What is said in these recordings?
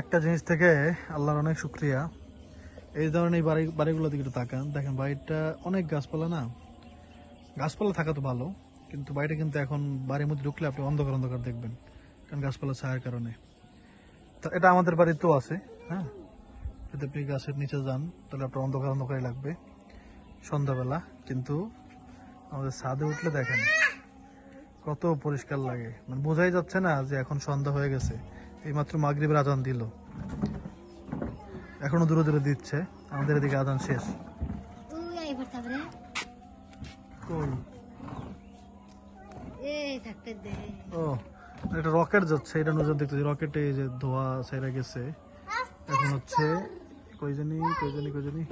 একটা জিনিস থেকে আল্লাহর অনেক শুক্রিয়া। এই ধরনের বাড়ি বাড়িগুলো দিকে তাকান। দেখেন, বাড়িটা অনেক গাছপালা না? গাছপালা থাকা তো ভালো, কিন্তু বাড়িটা কিন্তু এখন বাড়ির মধ্যে ঢুকলে আপনি অন্ধকার অন্ধকার দেখবেন, কারণ গাছপালা ছায়ার কারণে। তো এটা আমাদের বাড়িতেও আছে হ্যাঁ? যদি আপনি গাছের নিচে যান, তাহলে আপনার অন্ধকার, অন্ধকারই লাগবে সন্ধ্যাবেলা। কিন্তু আমাদের ছাদে উঠলে দেখেন, কত পরিষ্কার লাগে। মানে বোঝাই যাচ্ছে না যে এখন সন্ধ্যা হয়ে গেছে। এইমাত্র মাগরিবের আজান দিল। এখনও দূরে দূরে দিচ্ছে। আমাদের এদিকে আজান শেষ। দে। ও একটা রকেট যাচ্ছে। এটা নজর দেখতেছি। রকেটে এই যে ধোয়া সেরে গেছে। এখন হচ্ছে কই জানি কই জানি কই জানি।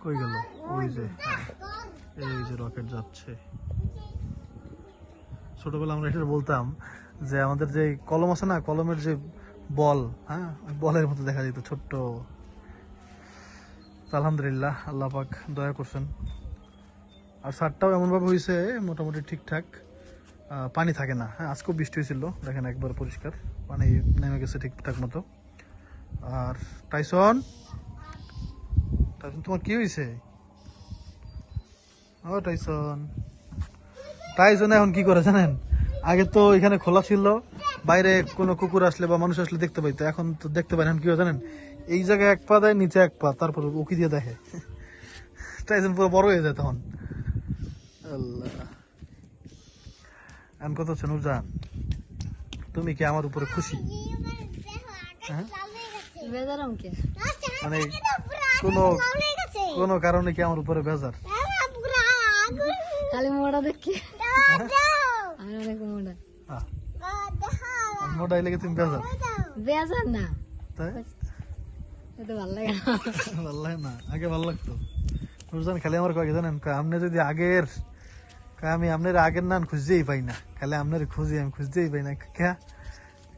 কই গেল? ওই যে হ্যাঁ, এই যে রকেট যাচ্ছে। ছোটবেলা আমরা এটা বলতাম যে আমাদের যে কলম আছে না, কলমের যে বল হ্যাঁ বলের মতো দেখা যেত ছোট্ট। আলহামদুলিল্লাহ, আল্লাহ পাক দয়া করছেন। আর সারটাও এমনভাবে হয়েছে, মোটামুটি ঠিকঠাক। পানি থাকে না হ্যাঁ আজকেও বৃষ্টি হয়েছিল, দেখেন একবার পরিষ্কার, পানি নেমে গেছে ঠিকঠাক মতো। আর টাইসন টাইসন, তোমার কি হয়েছে? ও, টাইসন। টাইসন এখন কি করে জানেন? আগে তো এখানে খোলা ছিল বাইরে কোনো কুকুর আসলে বা মানুষ আসলে দেখতে পাইতো। এখন তো দেখতে পারেন কি হয় জানেন? এই জায়গায় এক পা দেয় নিচে এক পা তারপর উকি দিয়ে দেখে। টাইসন পুরো বড় হয়ে যায় তখন। আল্লাহ। এখন কথা হচ্ছে নুরজান তুমি কি আমার উপরে খুশি? হ্যাঁ? মানে কোনো কোনো কারণে কি আমার উপরে বেজার? খালি মোড়া দেখি আমি অনেক মোড়া আহ, লেগে তুমি বেজার বেজার না। তাই? এটা ভালো লাগে না। ভালো লাগে না। আগে ভালো লাগতো। নুরজান খালি আমার কয়েক জানেন? আপনি যদি আগের আমি আপনার আগের নান খুঁজতেই পাই না। খালি আপনার খুঁজি আমি খুঁজতেই পাই না। কে?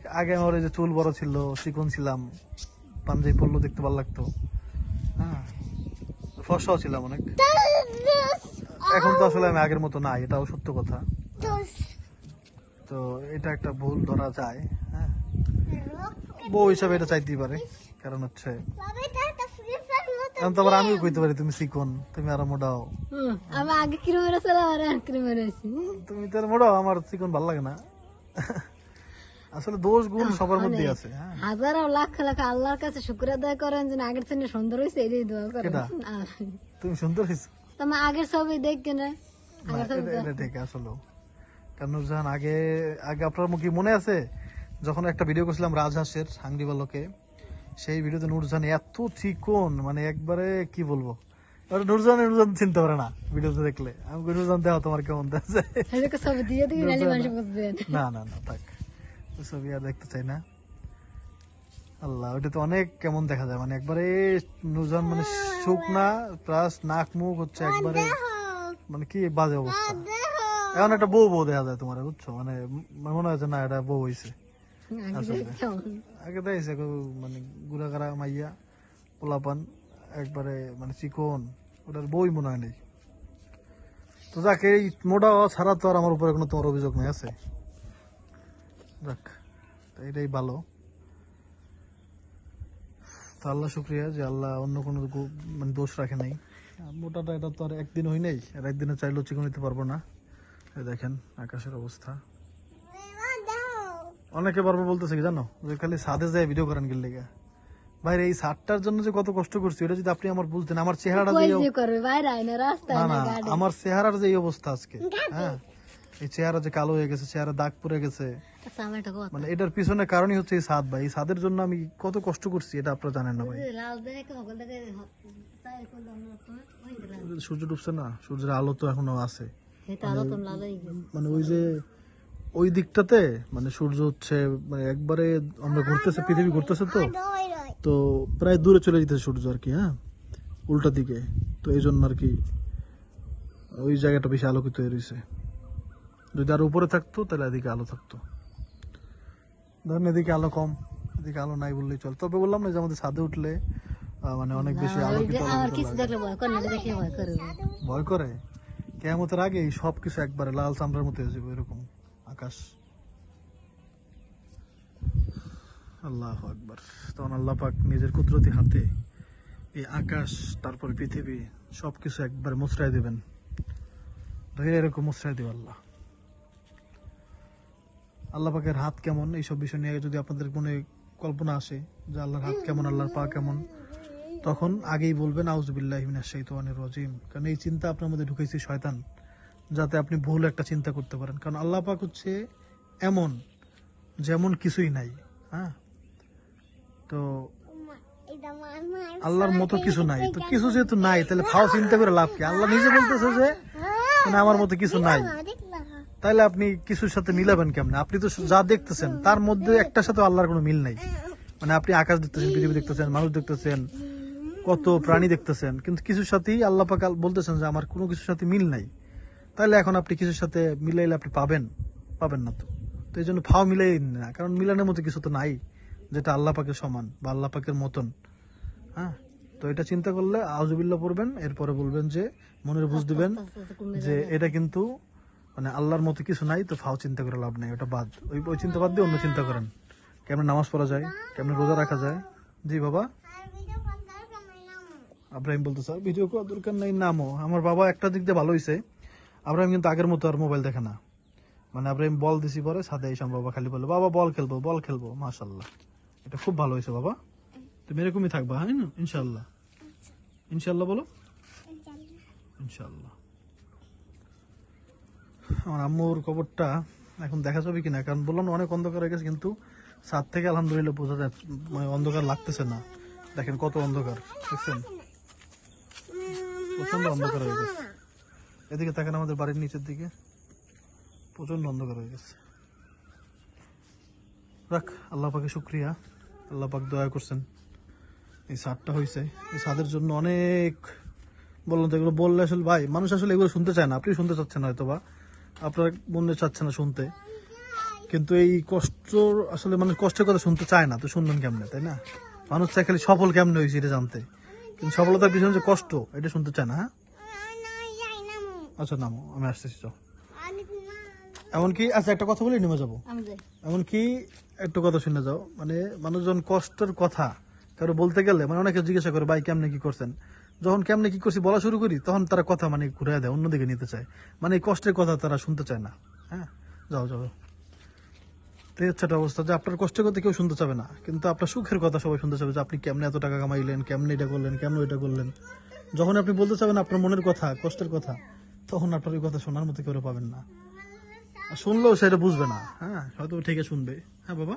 আগে আমার ওই যে চুল বড় ছিল চিকন ছিলাম। পাঞ্জাবি পরলো দেখতে ভালো লাগতো। হ্যাঁ। ফর্সাও ছিলাম অনেক। এখন তো আসলে আমি আগের মতো নাই এটাও সত্য কথা। তো এটা একটা ভুল ধরা যায় হ্যাঁ? বউ হিসাবে এটা চাইতেই পারে কারণ হচ্ছে তো আমিও কইতে পারি তুমি চিকন তুমি আরও আমি আগে কিরম তুমি তো আমার চিকন ভালো লাগে না। আসলে দোষ গুণ সবার মধ্যে আছে হ্যাঁ। হাজার লাখ লাখ আল্লাহর কাছে শুক্র আদায় করেন যে আগের থেকে সুন্দর হয়েছে এটাই দোয়া করেন। তুমি সুন্দর হয়েছো? আগের ছবি দেখ কেন না, আগের ঠিক আসলে কারণ নুরজাহান আগে আগে আপনার মুখে মনে আছে যখন একটা ভিডিও করছিলাম রাজহাঁসের হাঙ্গি বালকে সেই ভিডিওতে নুরজাহান এত চিকন মানে একবারে কি বলব? এবার নুরজাহান নুরজাহান চিনতে পারে না ভিডিওতে দেখলে। আমি দেখো তোমার কেমন দেখছে না। না না থাক। ছবি আর দেখতে চাই না। আল্লাহ ওটা তো অনেক কেমন দেখা যায় মানে একবারে নুরজাহান মানে শুকনা প্লাস নাক মুখ হচ্ছে একবারে মানে কি বাজে অবস্থা। এখন একটা বউ বউ দেখা যায় তোমার বুঝছ? মানে মনে হয় না এটা বউ হয়েছে আগে দেখছে মানে গুড়াগাড়া মাইয়া পোলাপান একবারে মানে চিকন ওটার বই মনে হয় নেই। তো যাক এই মোটা ছাড়া তো আর আমার উপরে কোনো তোমার অভিযোগ নেই আছে? যাক এটাই ভালো। তো আল্লাহ শুক্রিয়া যে আল্লাহ অন্য কোনো মানে দোষ রাখে নাই। মোটাটা এটা তো আর একদিন হই নাই আর একদিনে চাইলেও চিকন নিতে পারব না। দেখেন আকাশের অবস্থা। অনেকে বারবার বলতেছে কি জানো? যে খালি ছাদে যায় ভিডিও করেন গেলে লেগে। ভাই এই ছাদটার জন্য যে কত কষ্ট করছি এটা যদি আপনি আমার বুঝতেন আমার চেহারাটা না না আমার চেহারার যে এই অবস্থা আজকে হ্যাঁ? এই চেহারা যে কালো হয়ে গেছে চেহারা দাগ পড়ে গেছে। আচ্ছা মানে এটার পিছনে কারণই হচ্ছে এই ছাদ ভাই। এই ছাদের জন্য আমি কত কষ্ট করছি এটা আপনারা জানেন না ভাই। সূর্য ডুবছে না সূর্যের আলো তো এখনও আছে। গেছে মানে ওই যে ওই দিকটাতে মানে সূর্য হচ্ছে মানে একবারে আমরা ঘুরতেছে পৃথিবী ঘুরতেছে তো। তো প্রায় দূরে চলে যেতেছে সূর্য আর কি হ্যাঁ? উল্টা দিকে। তো এই জন্য আর কি ওই জায়গাটা বেশি আলোকিত হয়ে রয়েছে। যদি আর উপরে থাকতো তাহলে এদিকে আলো থাকতো। ধরেন এদিকে আলো কম এদিকে আলো নাই বললেই চল। তবে বললাম না যে আমাদের ছাদে উঠলে মানে অনেক বেশি আলোকিত ভয় করে? কেমতের আগে সব কিছু একবারে লাল চামড়ার মতো হয়ে যাবে, এরকম আকাশ। আল্লাহ আকবার। তখন আল্লাহ পাক নিজের কুদরতি হাতে এই আকাশ, তারপর পৃথিবী, সবকিছু একবার মুচড়াই দেবেন। এরকম মুচড়াই দেবে আল্লাহ। আল্লাহ পাকের হাত কেমন? এইসব বিষয় নিয়ে যদি আপনাদের মনে কল্পনা আসে যে আল্লাহর হাত কেমন, আল্লাহর পা কেমন তখন আগেই বলবেন আউজবিল্লাহ শাইতানির রাজিম। কারণ এই চিন্তা আপনার মধ্যে ঢুকেছে শয়তান, যাতে আপনি ভুল একটা চিন্তা করতে পারেন। কারণ আল্লাহ পাক হচ্ছে এমন যেমন কিছুই নাই হ্যাঁ? তো আল্লাহর মতো কিছু নাই। তো কিছু যেহেতু নাই, তাহলে ফাও চিন্তা করে লাভ কি? আল্লাহ নিজে বলতেছে যে মানে আমার মতো কিছু নাই। তাহলে আপনি কিছুর সাথে মিলাবেন কেমন? আপনি তো যা দেখতেছেন, তার মধ্যে একটার সাথে আল্লাহর কোনো মিল নাই। মানে আপনি আকাশ দেখতেছেন, পৃথিবী দেখতেছেন, মানুষ দেখতেছেন কত প্রাণী দেখতেছেন। কিন্তু কিছুর সাথেই আল্লাহ পাক বলতেছেন যে আমার কোনো কিছুর সাথে মিল নাই। তাহলে এখন আপনি কিছুর সাথে মিলাইলে আপনি পাবেন পাবেন না তো। তো এই জন্য ফাও মিলাই না। কারণ মিলানোর মতো কিছু তো নাই যেটা আল্লাহ পাকের সমান বা আল্লাহ পাকের মতন। হ্যাঁ? তো এটা চিন্তা করলে আউজুবিল্লাহ পড়বেন এরপরে বলবেন যে মনের বুঝ দিবেন যে এটা কিন্তু মানে আল্লাহর মতো কিছু নাই তো ফাও চিন্তা করে লাভ নেই ওটা বাদ। ওই ওই চিন্তা বাদ দিয়ে অন্য চিন্তা করেন। কেমন নামাজ পড়া যায় কেমন রোজা রাখা যায়। জি বাবা। আব্রাহিম বলতে স্যার ভিডিও করার দরকার নাই নামও আমার বাবা একটা দিক দিয়ে ভালো হয়েছে আব্রাহিম কিন্তু আগের মতো আর মোবাইল দেখে না। মানে আব্রাহিম বল দিছি পরে, সাথে আমার বাবা খালি বলে বাবা, বল খেলব বল খেলব মাশাল্লাহ এটা খুব ভালো হয়েছে বাবা। তুমি এরকমই থাকবা হ্যাঁ না ইনশাল্লাহ ইনশাল্লাহ বলো। ইনশাল্লাহ আমার আম্মুর কবরটা এখন দেখা যাবে কিনা, কারণ বললাম অনেক অন্ধকার হয়ে গেছে, কিন্তু ছাদ থেকে আলহামদুলিল্লাহ বোঝা যায় মানে অন্ধকার লাগতেছে না। দেখেন কত অন্ধকার, দেখছেন? প্রচণ্ড অন্ধকার হয়ে গেছে। এদিকে তাকান আমাদের বাড়ির নিচের দিকে। প্রচণ্ড অন্ধকার হয়ে গেছে। রাখ, আল্লাহ পাকে শুক্রিয়া। আল্লাহ পাক দয়া করছেন। এই সাদটা হয়েছে এই সাদের জন্য অনেক বললাম তো, এগুলো বললে আসলে ভাই, মানুষ আসলে এগুলো শুনতে চায় না। আপনি শুনতে চাচ্ছেন হয়তো বা আপনার মনে চাচ্ছে না শুনতে। কিন্তু এই কষ্ট আসলে মানুষ কষ্টের কথা শুনতে চায় না। তো শুনবেন কেমনে, তাই না? মানুষ চায় খালি সফল কেমনে হয়েছে এটা জানতে। কিন্তু সফলতার পিছনে যে কষ্ট এটা শুনতে চায় না হ্যাঁ? আচ্ছা নামো আমি আসতেছি চল এমনকি আচ্ছা একটা কথা বলে নেমে যাব। এমনকি একটু কথা শুনে যাও। মানে মানুষজন কষ্টের কথা কারও বলতে গেলে মানে অনেকে জিজ্ঞাসা করে ভাই কেমনে কি করছেন? যখন কেমনে কি করছি বলা শুরু করি তখন তারা কথা মানে ঘুরে দেয় অন্যদিকে নিতে চায়। মানে এই কষ্টের কথা তারা শুনতে চায় না হ্যাঁ? যাও যাও। এই অবস্থা যে আপনার কষ্টের কথা কেউ শুনতে চাবে না। কিন্তু আপনার সুখের কথা সবাই শুনতে চাবে যে আপনি কেমনে এত টাকা কামাইলেন, কেমনে এটা করলেন, কেমন এটা করলেন। যখন আপনি বলতে চাবেন আপনার মনের কথা, কষ্টের কথা, তখন আপনার ওই কথা শোনার মতো কেউ পাবেন না। শুনলেও সেটা বুঝবে না। হ্যাঁ হয়তো ঠিকই শুনবে। হ্যাঁ বাবা?